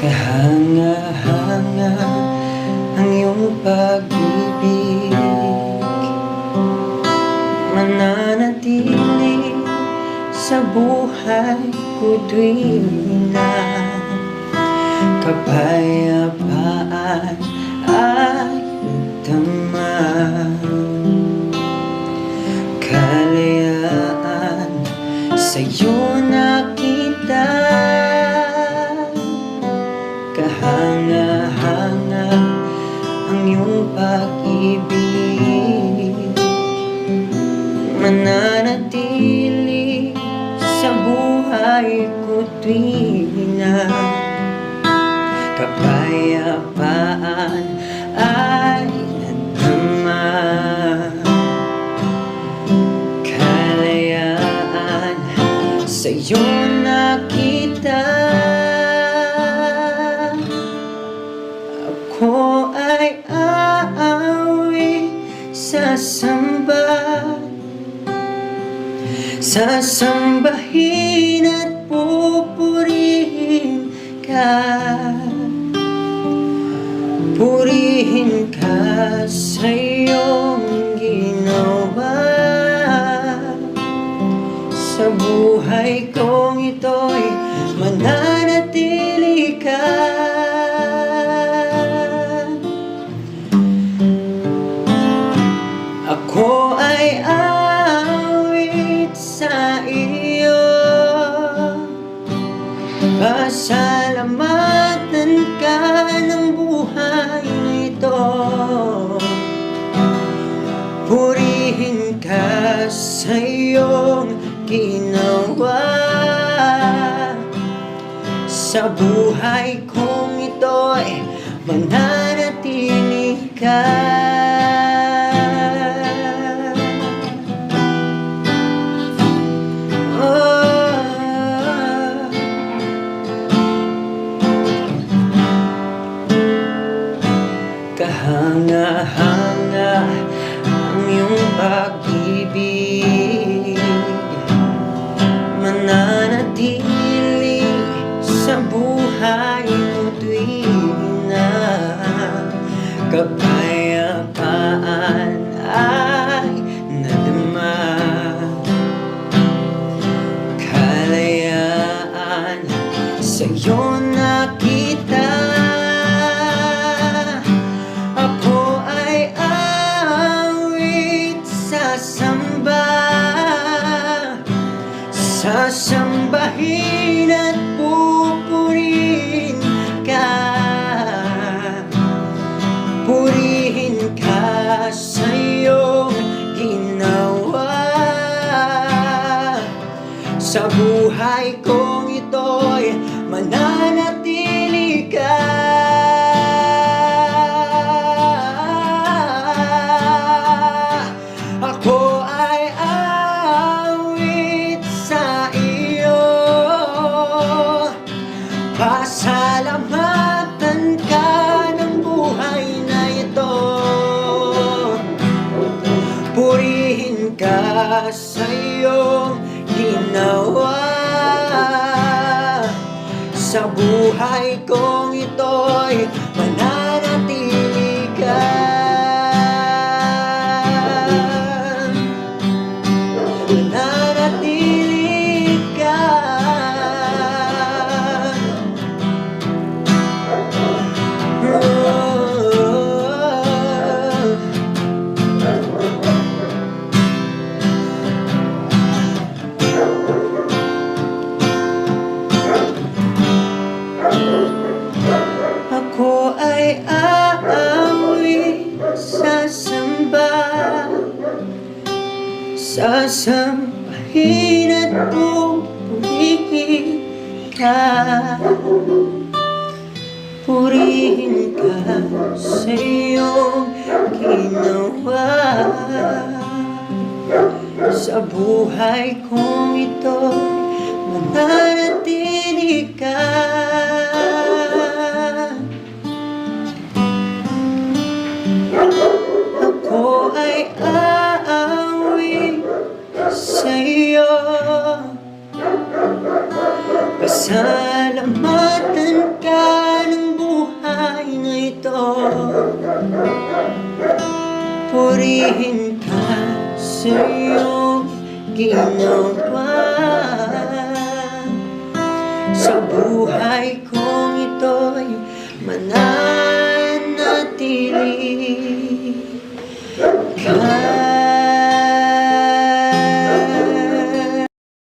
kahanga-hanga ang iyong pag-ibig. Mananatili sa buhay ko tuwing na Kapayapaan ay nagdamay pag-ibig. Mananatili sa buhay ko tuwing na Kapayapaan ay nadama Kalayaan sa'yo nakita Ako ay aawi sasamba Sasambahin at pupurihin ka. Purihin ka sa iyong ginawa. Sa buhay kong ito'y mananatili Pasalamatan ka ng buhay ito. Purihin ka sa iyong ginawa. Sa buhay kong ito'y mananatili ka Kahanga-hanga ang iyong pag-ibig. Mananatili sa buhay mo tuwing na Kapayapaan Sa buhay kong ito'y mananatili ka. Ako ay awit sa iyo. Pasalamatan ka ng buhay na ito. Purihin ka sa iyong ginawa Sa buhay kong ito'y mananatili Sasambahin at pupurihin ka. Purihin ka sa iyong ginawa. Sa buhay kong ito mananatili sa iyo Pasalamatan ka ng buhay na ito. Purihin ka sa iyong ginawa Sa buhay kong